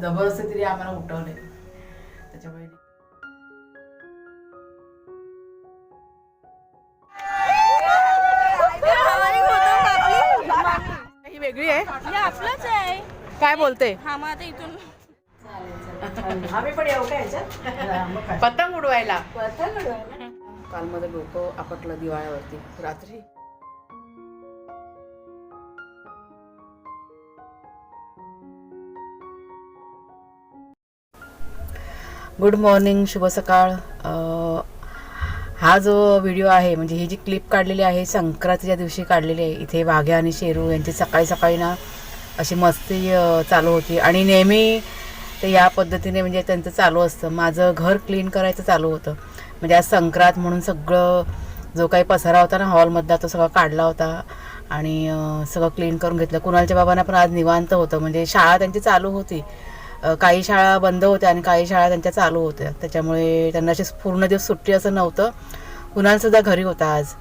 जबरदस्ती तरी आम्हाला उठवले त्याच्यामुळे ही वेगळी आहे. हे आपलंच आहे. काय बोलते? हा मग आता इथून आम्ही पण येऊ का याच्यात? पतंग उडवायला. काल मध्ये डोकं आपटलं दिवाळ्यावरती. रात्री गुड मॉर्निंग शुभ सकाळ. हा जो व्हिडिओ आहे म्हणजे ही जी क्लिप काढलेली आहे संक्रांतीच्या दिवशी काढलेली आहे इथे वाघ्या आणि शेरू यांची सकाळी सकाळी ना अशी मस्ती चालू होती. आणि नेहमी ते या पद्धतीने म्हणजे त्यांचं चालू असतं. माझं घर क्लीन करायचं चालू होतं. म्हणजे आज संक्रांत म्हणून सगळं जो काही पसारा होता ना हॉलमधला तो सगळा काढला होता. आणि सगळं क्लीन करून घेतलं. कुणालच्या बाबांना पण आज निवांत होतं. म्हणजे शाळा त्यांची चालू होती. काही शाळा बंद होत्या आणि काही शाळा त्यांच्या चालू होत्या. त्याच्यामुळे त्यांना अशी पूर्ण दिवस सुट्टी असं नव्हतं. कुणालसुद्धा घरी होता आज.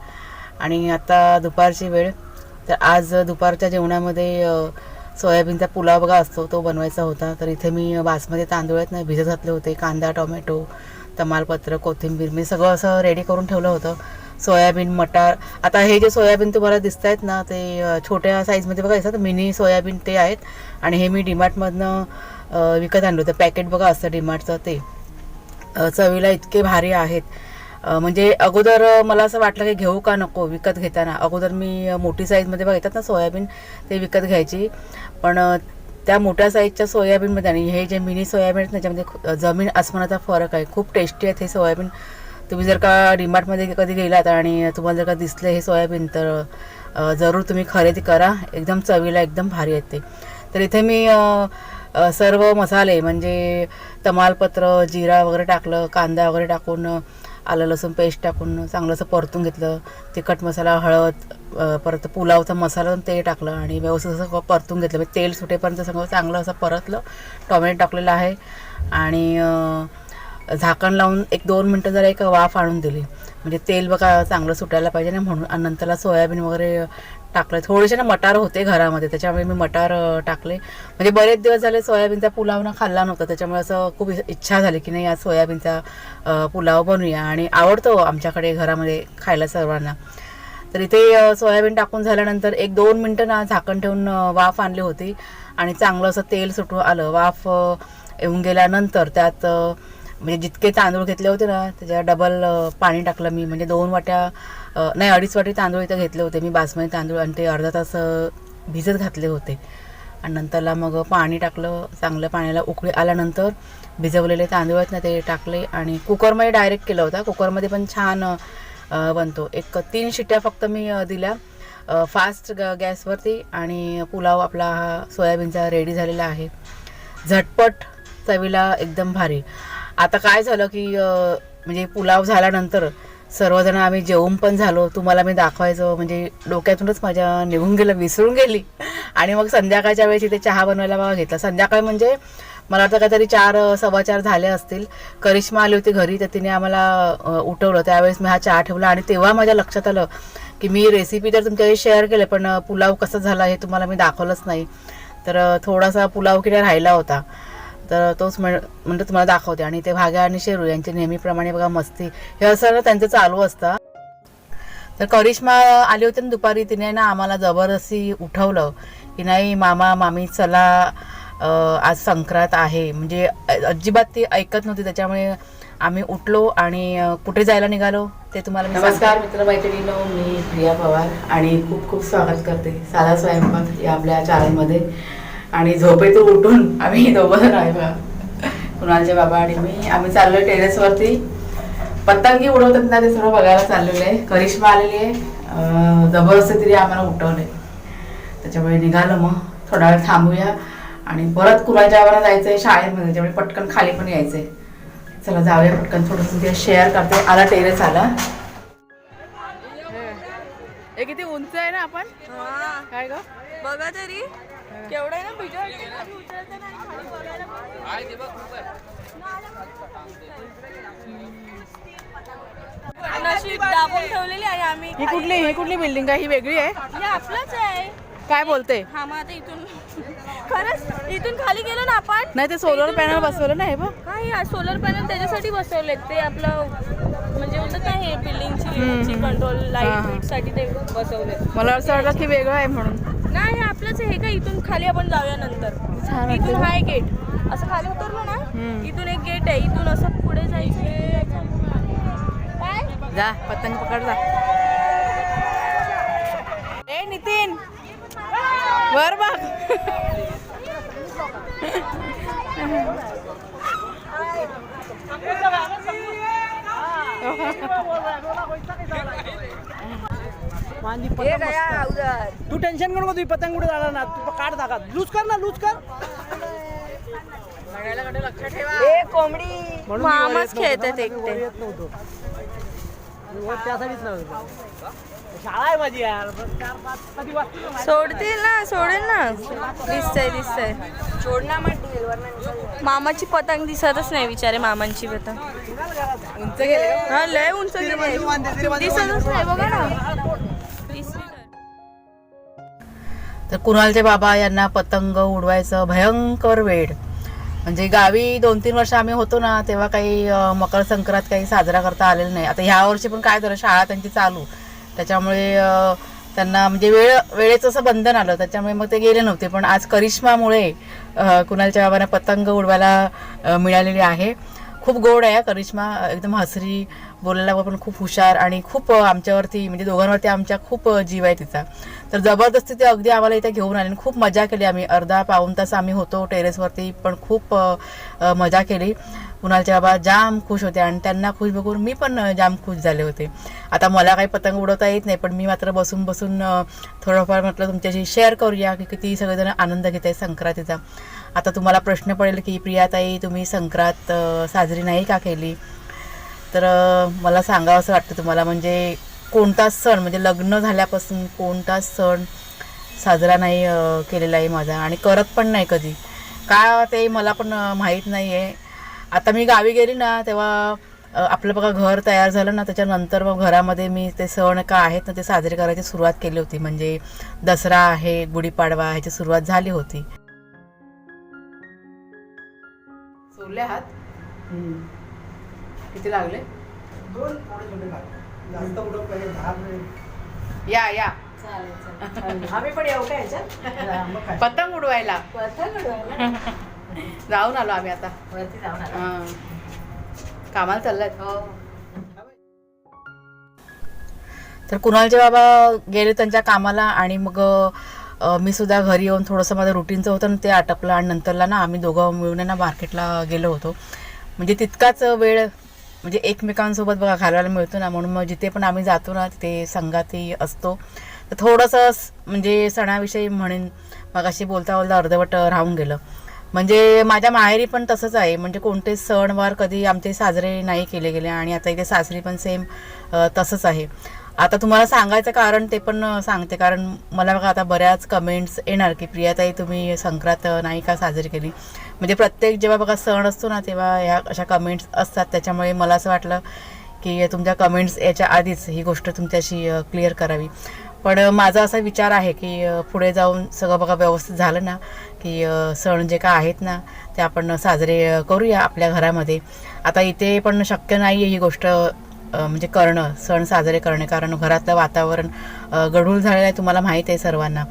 आणि आता दुपारची वेळ. तर आज दुपारच्या जेवणामध्ये सोयाबीनचा पुलाव बघा असतो तो बनवायचा होता. तर इथे मी बासमती तांदूळ आहेत ना भिजत घातले होते. कांदा टोमॅटो तमालपत्र कोथिंबीर मी सगळं असं रेडी करून ठेवलं होतं. सोयाबीन मटार. आता हे जे सोयाबीन तुम्हाला दिसत आहेत ना ते छोट्या साईजमध्ये बघा दिसतात. मिनी सोयाबीन ते आहेत. आणि हे मी डीमार्टमधनं विकत आणलं होतं. पॅकेट बघा असतं डीमार्टचं ते. चवीला इतके भारी आहेत. म्हणजे अगोदर मला असं वाटलं की घेऊ का नको विकत घेताना. अगोदर मी मोठी साईजमध्ये बघा येतात ना सोयाबीन ते विकत घ्यायची. पण त्या मोठ्या साईजच्या सोयाबीनमध्ये आणि हे जे मिनी सोयाबीन आहेत ना, त्याच्यामध्ये जमीन अस्मानाचा फरक आहे. खूप टेस्टी आहेत हे सोयाबीन. तुम्ही जर का डीमार्टमध्ये कधी गेलात आणि तुम्हाला जर का दिसलं हे सोयाबीन तर जरूर तुम्ही खरेदी करा. एकदम चवीला एकदम भारी येते तर इथे मी सर्व मसाले म्हणजे तमालपत्र जिरा वगैरे टाकलं कांदा वगैरे टाकून आलं लसूण पेस्ट टाकून चांगलं असं परतून घेतलं. तिखट मसाला हळद परत पुलावचा मसाला पण ते टाकलं आणि व्यवस्थित असं सगळं परतून घेतलं. म्हणजे तेल सुटेपर्यंत सगळं चांगलं असं परतलं. टॉमॅटो टाकलेलं आहे. आणि झाकण लावून एक दोन मिनटं जरा एक वाफ आणून दिली. म्हणजे तेल बघा चांगलं सुटायला पाहिजे ना म्हणून. आणि नंतरला सोयाबीन वगैरे टाकलं. थोडेसे ना मटार होते घरामध्ये. त्याच्यामुळे मी मटार टाकले. म्हणजे बरेच दिवस झाले सोयाबीनचा पुलाव ना खाल्ला नव्हता. त्याच्यामुळे असं खूप इच्छा झाली की नाही आज सोयाबीनचा पुलाव बनवूया आणि आवडतो आमच्याकडे घरामध्ये खायला सर्वांना. तर इथे सोयाबीन टाकून झाल्यानंतर एक दोन मिनटं ना झाकण ठेवून वाफ आणली होती. आणि चांगलं असं तेल सुटून आलं. वाफ येऊन गेल्यानंतर त्यात म्हणजे जितके तांदूळ घेतले होते ना त्याच्या डबल पाणी टाकलं मी. म्हणजे दोन वाट्या नाही अडीच वाटी तांदूळ इथं घेतले होते मी बासमती तांदूळ आणि ते अर्धा तास भिजत घातले होते. आणि नंतरला मग पाणी टाकलं चांगलं पाण्याला उकळी आल्यानंतर भिजवलेले तांदूळ आहेत ना ते टाकले आणि कुकरमध्ये डायरेक्ट केलं होता. कुकरमध्ये पण छान बनतो. एक तीन शिट्ट्या फक्त मी दिल्या. फास्ट गॅसवरती आणि पुलाव आपला हा सोयाबीनचा रेडी झालेला आहे. झटपट चवीला एकदम भारी. आता काय झालं की म्हणजे पुलाव झाल्यानंतर सर्वजण आम्ही जेवून पण झालो. तुम्हाला मी दाखवायचं म्हणजे डोक्यातूनच माझ्या निघून गेलं विसरून गेली. आणि मग संध्याकाळच्या वेळेस इथे चहा बनवायला बघा घेतला. संध्याकाळ म्हणजे मला वाटतं काहीतरी चार अ, सव्वा चार झाले असतील. करिश्मा आली होती घरी तर तिने आम्हाला उठवलं. त्यावेळेस मी हा चहा ठेवला आणि तेव्हा माझ्या लक्षात आलं की मी रेसिपी तर तुमच्याशी शेअर केलं पण पुलाव कसा झाला हे तुम्हाला मी दाखवलंच नाही. तर थोडासा पुलाव किती राहिला होता. तर तोच म्हण म्हणजे तुम्हाला दाखवते. आणि ते भाग्या आणि शेरू यांची नेहमीप्रमाणे बघा मस्ती. हे असं त्यांचं चालू असतं. तर करिश्मा आली होती ना दुपारी तिने ना आम्हाला जबरदस्ती उठवलं. की नाही मामा मामी चला आज संक्रांत आहे. म्हणजे अजिबात ती ऐकत नव्हती. त्याच्यामुळे आम्ही उठलो आणि कुठे जायला निघालो ते तुम्हाला नमस्कार मित्रमैत्रिणीनो. मी प्रिया पवार आणि खूप खूप स्वागत करते. साधा स्वयंपाक या आपल्या चॅनलमध्ये आणि झोपेतून उठून आम्ही दोघं बघा कुणालचे बाबा आणि मी. आम्ही चाललोय टेरेसवरती. पतंगी उडवतात ना ते सर्व बघायला चाललेलं. आहे करिश्मा आलेली आहे. अं, जबरदस्ती तिने आम्हाला उठवले त्याच्यामुळे निघालो मग. थोडा वेळ थांबूया. आणि परत कुणाच्या आवाला जायचं आहे शाळेमध्ये. त्याच्यामुळे पटकन खाली पण यायचंय. चला जाऊया पटकन. थोडंसं ते शेअर करते. आला टेरेस आला. हे किती उंच आहे ना आपण? काय ग? बघा तरी. केवढं आहे ना दाबून ठेवलेली आहे आम्ही. ही कुठली ही कुठली बिल्डिंग आहे? ही वेगळी आहे? हे आपलंच आहे. काय बोलते? हा मग आता इथून खरंच इथून खाली गेलो ना आपण? नाही ते सोलर पॅनल बसवलं नाही बघ. हा सोलर पॅनल त्याच्यासाठी बसवलेत. ते आपलं म्हणजे होतं ना हे बिल्डिंगची कंट्रोल लाइट हा. साठी ते बसवलेत. मला असं वाटलं की वेगळं आहे म्हणून. नाही हे आपलंच आहे का? इथून खाली आपण जाऊया नंतर. इथून. हा एक गेट असं खाली उतरलो ना. इथून एक गेट आहे. इथून असं पुढे जायचं काय? जा पतंग पकड जा. ए नितीन. वर बघ. तू टेन्शन करू. नको तू पतंग कुठे जाणार ना. तू काढ जागा. लूज कर ना लूज कर. म्हणून मी वर मामाच येत नव्हतो खेळतात ना, मी वर एकटे येत नव्हतो. मी वर त्यासाठीच नव्हतो शाळा आहे माझी यार. बस चार पाच कधी वाजतील ना? सोडतील ना सोडेल ना. दिसतंय दिसतंय. मामाची पतंग दिसतच नाही विचारे मामांची पतंग. उंच गेले? हा लय उंच गेली. दिसतच नाही बघा ना. तर कुणालचे बाबा यांना पतंग उडवायचं भयंकर वेळ म्हणजे गावी दोन तीन वर्ष आम्ही होतो ना तेव्हा काही मकर संक्रांत काही साजरा करता आलेलं नाही. आता ह्या वर्षी पण काय झालं शाळा त्यांची चालू. त्याच्यामुळे त्यांना म्हणजे वेळ वेळेचं असं बंधन आलं. त्याच्यामुळे मग ते गेले नव्हते. पण आज करिश्मामुळे कुणालच्या बाबांना पतंग उडवायला मिळालेली आहे. खूप गोड आहे करिश्मा. एकदम हसरी बोलायला पण खूप हुशार आणि खूप आमच्यावरती म्हणजे दोघांवरती आमच्या खूप जीव आहे तिचा. तर जबरदस्ती ते अगदी आम्हाला इथे घेऊन आले आणि खूप मजा केली आम्ही. अर्धा पाऊण तास आम्ही होतो टेरेसवरती पण खूप मजा केली. कुणालचे बाबा जाम खुश होते आणि त्यांना खुश बघून मी पण जाम खुश झाले होते. आता मला काही पतंग उडवता येत नाही पण मी मात्र बसून बसून थोडंफार म्हटलं तुमच्याशी शेअर करूया की किती सगळेजण आनंद घेत आहे संक्रांतीचा. आता तुम्हाला प्रश्न पडेल की प्रियाताई तुम्ही संक्रांत साजरी नाही का केली? तर मला सांगावं असं वाटतं तुम्हाला म्हणजे कोणता सण म्हणजे लग्न झाल्यापासून कोणताच सण साजरा नाही केलेला आहे माझा? आणि करत पण नाही कधी. का ते मला पण माहीत नाही आहे आता मी गावी गेली ना तेव्हा आपलं बघा घर तयार झालं ना त्याच्यानंतर मग घरामध्ये मी ते सण का आहेत ना ते साजरे करायची सुरुवात केली होती. म्हणजे दसरा आहे गुढीपाडवा ह्याची सुरुवात झाली होती. सोडले हात? किती लागले? दोन थोडे. जास्त दहा मिनिट. या या. आम्ही पण येऊ का याच्यात? पतंग उडवायला. पतंग उडवायला? जाऊन आलो आम्ही आता. वरती जाऊन आलो. हां. कामाला तर कुणालचे बाबा गेले त्यांच्या कामाला आणि मग मी सुद्धा घरी येऊन थोडंसं माझं रुटीनचं होतं ना ते आटपलं आणि नंतरला ना आम्ही दोघं मिळून ना मार्केटला गेलो होतो. म्हणजे तितकाच वेळ म्हणजे एकमेकांसोबत बघा घालवायला मिळतो ना म्हणून मग जिथे पण आम्ही जातो ना तिथे संगाती असतो. तर थोडंसं म्हणजे सणाविषयी म्हणेन मग अशी बोलता बोलता अर्धवट राहून गेलं. म्हणजे माझ्या माहेरी पण तसंच आहे. म्हणजे कोणते सणवार कधी आमचे साजरे नाही केले गेले आणि आता इथे सासरी पण सेम तसंच आहे. आता तुम्हाला सांगायचं कारण ते पण सांगते. कारण मला बघा आता बऱ्याच कमेंट्स येणार की प्रियाताई तुम्ही संक्रांत नाही का साजरी केली. म्हणजे प्रत्येक जेव्हा बघा सण असतो ना तेव्हा ह्या अशा कमेंट्स असतात. त्याच्यामुळे मला असं वाटलं की तुमच्या कमेंट्स याच्या आधीच ही गोष्ट तुमच्याशी क्लिअर करावी. पण माझा असा विचार आहे की पुढे जाऊन सगळं बघा व्यवस्थित झालं ना की सण जे काय आहेत ना ते आपण साजरे करूया आपल्या घरामध्ये. आता इथे पण शक्य नाही आहे ही गोष्ट म्हणजे करणं सण साजरे करणे. कारण घरातलं वातावरण गढूळ झालेलं आहे तुम्हाला माहीत आहे सर्वांना.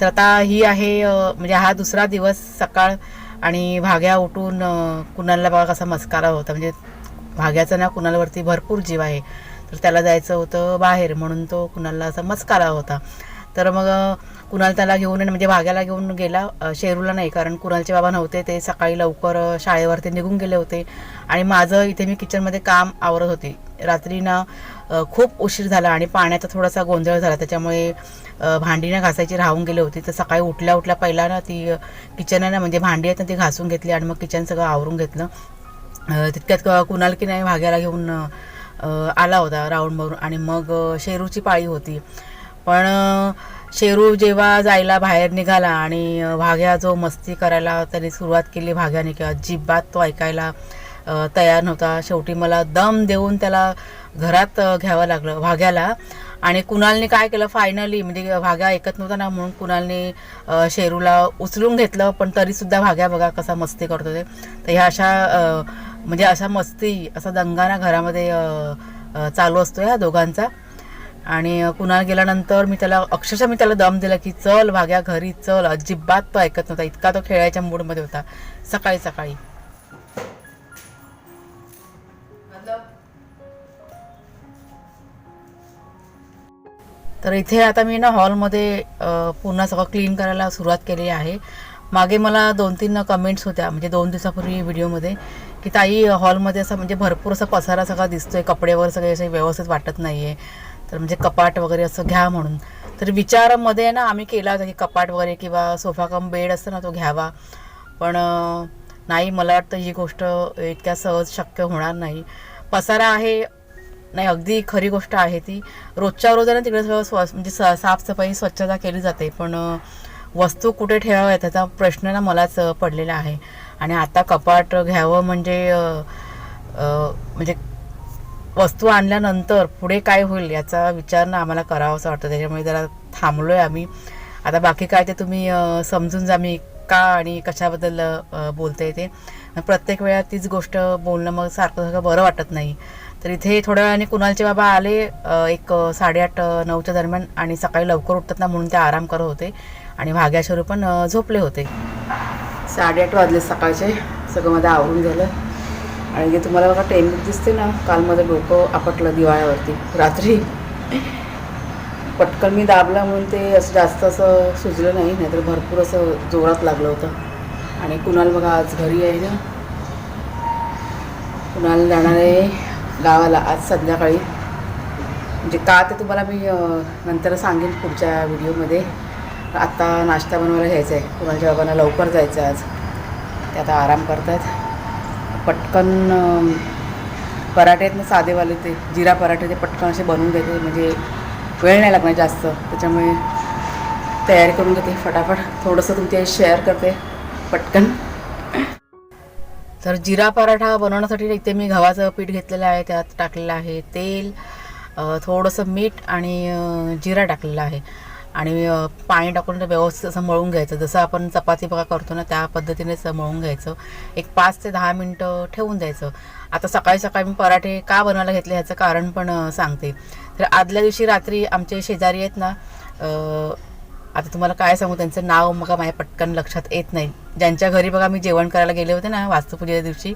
तर आता ही आहे म्हणजे हा दुसरा दिवस सकाळ आणि भाग्या उठून कुणाला बघा कसा मस्कारा होता. म्हणजे भाग्याचा ना कुणालवरती भरपूर जीव आहे. तर त्याला जायचं होतं बाहेर म्हणून तो कुणाला असा मस्कारा होता. तर मग कुणाल त्याला घेऊन म्हणजे भाग्याला घेऊन गेला. शेरूला नाही कारण कुणालचे बाबा नव्हते. ते सकाळी लवकर शाळेवरती निघून गेले होते. आणि माझं इथे मी किचनमध्ये काम आवरत होती. रात्री ना खूप उशीर झाला आणि पाण्याचा थोडासा गोंधळ झाला. त्याच्यामुळे भांडीनं भांडी ना घासायची राहून गेली होती. तर सकाळी उठल्या उठल्या पहिला ना ती किचन आहे ना म्हणजे भांडी आहेत ना ती घासून घेतली आणि मग किचन सगळं आवरून घेतलं. तितक्यात क- कुणाल की नाही भाग्याला घेऊन आला होता राऊंड मारून आणि मग शेरूची पाळी होती. पण शेरू जेव्हा जायला बाहेर निघाला आणि भाग्या जो मस्ती करायला त्याने सुरुवात केली भाग्याने किंवा अजिबात तो ऐकायला तयार नव्हता. शेवटी मला दम देऊन त्याला घरात घ्यावं लागलं भाग्याला. आणि कुणालने काय केलं? फायनली म्हणजे भाग्या ऐकत नव्हता ना म्हणून कुणालने शेरूला उचलून घेतलं पण तरीसुद्धा भाग्या बघा कसा मस्ती करतो ते तर ह्या अशा म्हणजे अशा मस्ती असा दंगाना घरामध्ये चालू असतो ह्या दोघांचा. आणि कुणाल गेल्यानंतर मी त्याला अक्षरशः मी त्याला दम दिला की चल भाग्या घरी चल. अजिबात तो ऐकत नव्हता. इतका तो खेळायच्या मूडमध्ये होता. सकाळी सकाळी. तर इथे आता मी ना हॉलमध्ये पुन्हा सगळं क्लीन करायला सुरुवात केली आहे. मागे मला दोन तीन कमेंट्स होत्या म्हणजे दोन दिवसापूर्वी व्हिडिओमध्ये की ताई हॉलमध्ये असं म्हणजे भरपूर असा पसारा सगळा दिसतोय कपडेवर सगळे असे व्यवस्थित वाटत नाही आहे तर म्हणजे कपाट वगैरे असं घ्या म्हणून. तर विचारामध्ये ना आम्ही केला होता की कपाट वगैरे किंवा सोफा कम बेड असतं ना तो घ्यावा. पण नाही मला वाटतं ही गोष्ट इतक्या सहज शक्य होणार नाही. पसारा आहे. नाही अगदी खरी गोष्ट आहे ती. रोजच्या रोज आहे ना तिकडे सगळं स्व म्हणजे स साफसफाई स्वच्छता केली जाते. पण वस्तू कुठे ठेवाव्या त्याचा प्रश्न ना मलाच पडलेला आहे. आणि आता कपाट घ्यावं म्हणजे म्हणजे वस्तू आणल्यानंतर पुढे काय होईल याचा विचार ना आम्हाला करावा असं वाटतं. त्याच्यामुळे जरा थांबलोय आम्ही. आता बाकी काय ते तुम्ही समजून जा मी का आणि कशाबद्दल अ, बोलते ते. प्रत्येक वेळा तीच गोष्ट बोलणं मग सारखं सारखं बरं वाटत नाही. तर इथे थोड्या वेळाने कुणालचे बाबा आले एक साडेआठ नऊच्या दरम्यान आणि सकाळी लवकर उठतात ना म्हणून ते आराम करत होते. आणि भाग्याशरू पण झोपले होते. साडेआठ वाजले सकाळचे. सगळं माझं आवरून झालं. आणि जे तुम्हाला बघा टेनिस दिसते ना काल माझं डोकं आपटलं दिवाळ्यावरती. रात्री पटकन मी दाबला म्हणून ते असं जास्त असं सुजलं नाही नाहीतर भरपूर असं जोरात लागलं होतं. आणि कुणाल बघा आज घरी आहे ना. कुणाल जाणार आहे गावाला आज संध्याकाळी. म्हणजे का ते तुम्हाला मी नंतर सांगेन पुढच्या व्हिडिओमध्ये. आत्ता नाश्ता बनवायला घ्यायचा आहे. कुणालच्या बाबांना लवकर जायचं आहे आज. ते आता आराम करतात पटकन पराठे आहेत ना साधेवाले ते जिरा पराठे ते पटकन असे बनवून देते म्हणजे वेळ नाही लागणार जास्त. त्याच्यामुळे तयारी करून घेते फटाफट. थोडंसं तुमच्या शेअर करते पटकन. तर जिरा पराठा बनवण्यासाठी इथे मी गव्हाचं पीठ घेतलेलं आहे त्यात टाकलेलं आहे तेल थोडंसं मीठ आणि जिरा टाकलेला आहे. आणि पाणी टाकून व्यवस्थित असं मळून घ्यायचं. जसं आपण चपाती बघा करतो ना त्या पद्धतीनेच मळून घ्यायचं. एक पाच ते दहा मिनटं ठेवून द्यायचं. आता सकाळी सकाळी मी पराठे का बनवायला घेतले ह्याचं कारण पण सांगते. तर आदल्या दिवशी रात्री आमचे शेजारी आहेत ना आता तुम्हाला काय सांगू त्यांचं नाव मग माझ्या पटकन लक्षात येत नाही. ज्यांच्या घरी बघा मी जेवण करायला गेले होते ना वास्तुपूजेच्या दिवशी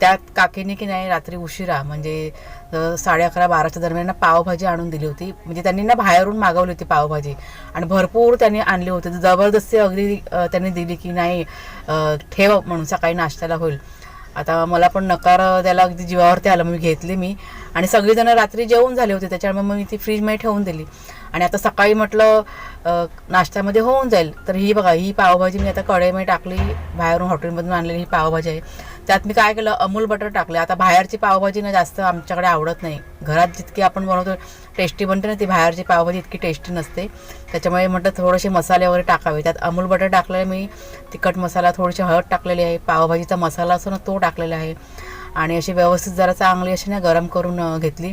त्या काकीने की नाही रात्री उशिरा म्हणजे साडे अकरा बाराच्या दरम्यान पावभाजी आणून दिली होती. म्हणजे त्यांनी ना बाहेरून मागवली होती पावभाजी. आणि भरपूर त्यांनी आणली होती. जबरदस्ती अगदी त्यांनी दिली की नाही ठेव म्हणून सकाळी नाश्त्याला होईल. आता मला पण नकार द्यायला अगदी जीवावरती आलं. मी घेतली मी. आणि सगळीजण रात्री जेवून झाले होते. त्याच्यामुळे मग मी ती फ्रीजमध्ये ठेवून दिली. आणि आता सकाळी म्हटलं नाश्त्यामध्ये होऊन जाईल. तर ही बघा ही पावभाजी मी आता कढईमध्ये टाकली. बाहेरून हॉटेलमधून आणलेली ही पावभाजी आहे. त्यात मी काय केलं अमूल बटर टाकले. आता बाहेरची पावभाजी ना जास्त आमच्याकडे आवडत नाही. घरात जितकी आपण बनवतो टेस्टी बनते ना ती बाहेरची पावभाजी इतकी टेस्टी नसते. त्याच्यामुळे म्हटलं थोडेसे मसाले वगैरे टाकावे. त्यात अमूल बटर टाकलेलं मी तिखट मसाला थोडीशी हळद टाकलेली आहे. पावभाजीचा मसाला असतो ना तो टाकलेला आहे. आणि अशी व्यवस्थित जरा चांगली अशी ना गरम करून घेतली.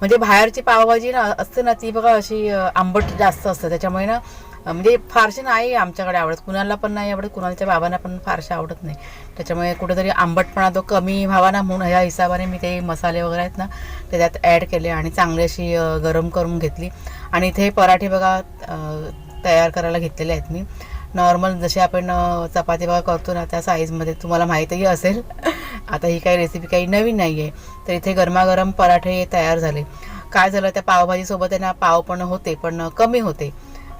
म्हणजे बाहेरची पावभाजी ना असते ना ती बघा अशी आंबट जास्त असते. त्याच्यामुळे ना म्हणजे फारशी नाही आमच्याकडे आवडत. कुणाला पण नाही आवडत कुणाच्या बाबांना पण फारशी आवडत नाही. त्याच्यामुळे कुठेतरी आंबटपणा तो कमी व्हावा ना म्हणून ह्या हिशोबाने मी ते मसाले वगैरे आहेत ना ते त्यात ॲड केले आणि चांगली अशी गरम करून घेतली. आणि इथे पराठे बघा तयार करायला घेतलेले आहेत मी. नॉर्मल जसे आपण चपाती बघा करतो ना त्या साईजमध्ये तुम्हाला माहीतही असेल. आता ही काही रेसिपी काही नवीन नाही आहे तर इथे गरमागरम पराठे तयार झाले. काय झालं त्या पावभाजीसोबत आहे ना पाव पण होते पण कमी होते.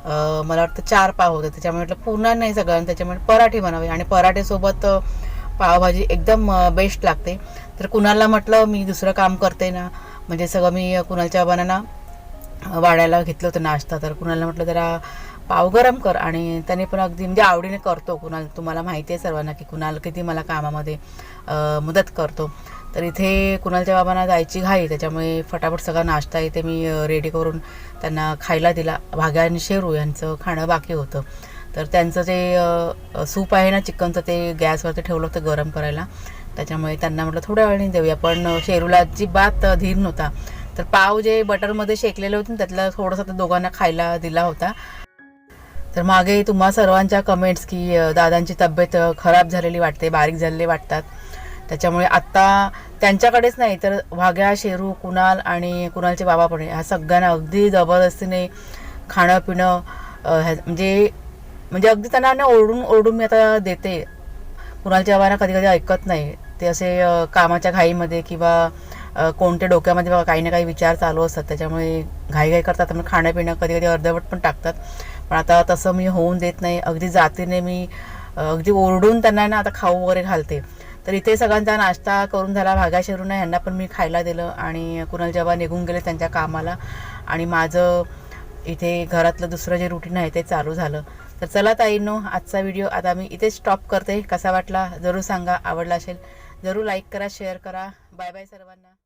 मला वाटतं चार पाव होते. त्याच्यामुळे म्हटलं पूर्ण नाही सगळं त्याच्यामुळे पराठे बनावे आणि पराठेसोबत पावभाजी एकदम बेस्ट लागते. तर कुणाला म्हटलं मी दुसरं काम करते ना म्हणजे सगळं मी कुणालच्या बनाना ना वाढायला घेतलं होतं नाश्ता तर कुणाला म्हटलं जरा पाव गरम कर. आणि त्याने पण अगदी म्हणजे आवडीने करतो कुणाल तुम्हाला माहिती आहे सर्वांना की कुणाल किती मला कामामध्ये मदत करतो. तर इथे कुणालच्या बाबांना जायची घाई त्याच्यामुळे फटाफट सगळा नाश्ता इथे मी रेडी करून त्यांना खायला दिला. भाग्या आणि शेरू यांचं खाणं बाकी होतं. तर त्यांचं जे सूप आहे ना चिकनचं ते गॅसवरती ठेवलं होतं गरम करायला. त्याच्यामुळे त्यांना म्हटलं थोड्या वेळाने देऊया. पण शेरूला अजिबात धीर नव्हता. तर पाव जे बटरमध्ये शेकलेले होते ना, त्यातला थोडंसं त्या दोघांना खायला दिला होता. तर मागे तुम्हा सर्वांच्या कमेंट्स की दादांची तब्येत खराब झालेली वाटते बारीक झालेले वाटतात. त्याच्यामुळे आत्ता त्यांच्याकडेच नाही तर वाघ्या शेरू कुणाल आणि कुणालचे बाबा पण ह्या सगळ्यांना अगदी जबरदस्तीने खाणं पिणं ह्या- म्हणजे म्हणजे अगदी त्यांना ना ओरडून ओरडून मी आता देते. कुणालच्या बाबांना कधी कधी ऐकत नाही. ते असे कामाच्या घाईमध्ये किंवा कोणत्या डोक्यामध्ये बघा काही ना काही विचार चालू असतात. त्याच्यामुळे घाईघाई करतात. त्यामुळे खाणंपिणं कधी कधी अर्धवट पण टाकतात. पण आता तसं मी होऊन देत नाही. अगदी जातीने मी अगदी ओरडून त्यांना ना आता खाऊ वगैरे घालते. तर इथे सगळ्यांचा नाश्ता करून झाला. भागा शिरून ह्यांना पण मी खायला दिलं आणि कुणाल जेव्हा निघून गेले त्यांच्या कामाला आणि माझं इथे घरातलं दुसरं जे रुटीन आहे ते चालू झालं. तर चला ताईंनो आजचा व्हिडिओ आता मी इथेच स्टॉप करते. कसा वाटला? जरूर सांगा. आवडला असेल जरूर लाईक करा शेअर करा. बाय बाय सर्वांना.